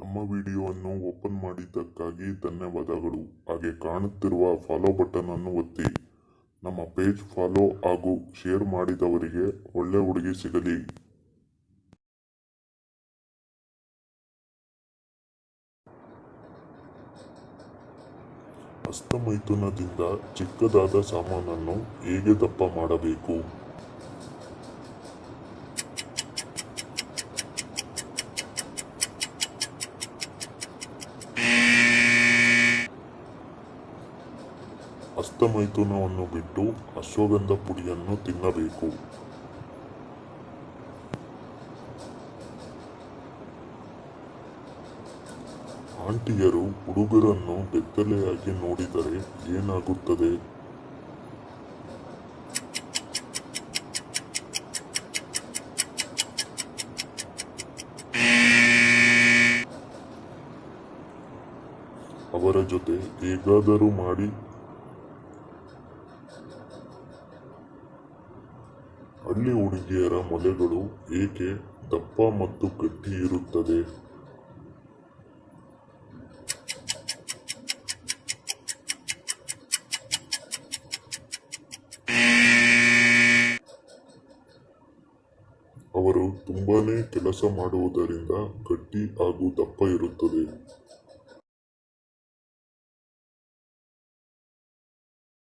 ನಮ್ಮ ವಿಡಿಯೋವನ್ನು ಓಪನ್ ಮಾಡಿದ್ದಕ್ಕಾಗಿ ಧನ್ಯವಾದಗಳು. ಹಾಗೆ ಕಾಣುತ್ತಿರುವ ಫಾಲೋ ಬಟನ್ ಅನ್ನು ಒತ್ತಿ. ನಮ್ಮ ಪೇಜ್ ಫಾಲೋ ಹಾಗೂ ಶೇರ್ ಮಾಡಿದವರಿಗೆ ಒಳ್ಳೆ ಹುಡುಗಿ ಸಿಗಲಿ. ಹಸ್ತಮೈಥುನದಿಂದ ಚಿಕ್ಕದಾದ ಸಾಮಾನನ್ನು ಹೇಗೆ ದಪ್ಪ ಮಾಡಬೇಕು? ಹಸ್ತಮೈಥುನವನ್ನು ಬಿಟ್ಟು ಅಶ್ವಗಂಧ ಪುಡಿಯನ್ನು ತಿನ್ನಬೇಕು. ಆಂಟಿಯರು ಹುಡುಗರನ್ನು ಬೆತ್ತಲೆಯಾಗಿ ನೋಡಿದರೆ ಏನಾಗುತ್ತದೆ? ಅವರ ಜೊತೆ ಹೇಗಾದರೂ ಮಾಡಿ ಹಳ್ಳಿ ಹುಡುಗಿಯರ ಮೊಲೆಗಳು ಏಕೆ ದಪ್ಪ ಮತ್ತು ಗಟ್ಟಿ ಇರುತ್ತದೆ? ಅವರು ತುಂಬಾನೇ ಕೆಲಸ ಮಾಡುವುದರಿಂದ ಗಟ್ಟಿ ಹಾಗೂ ದಪ್ಪ ಇರುತ್ತದೆ.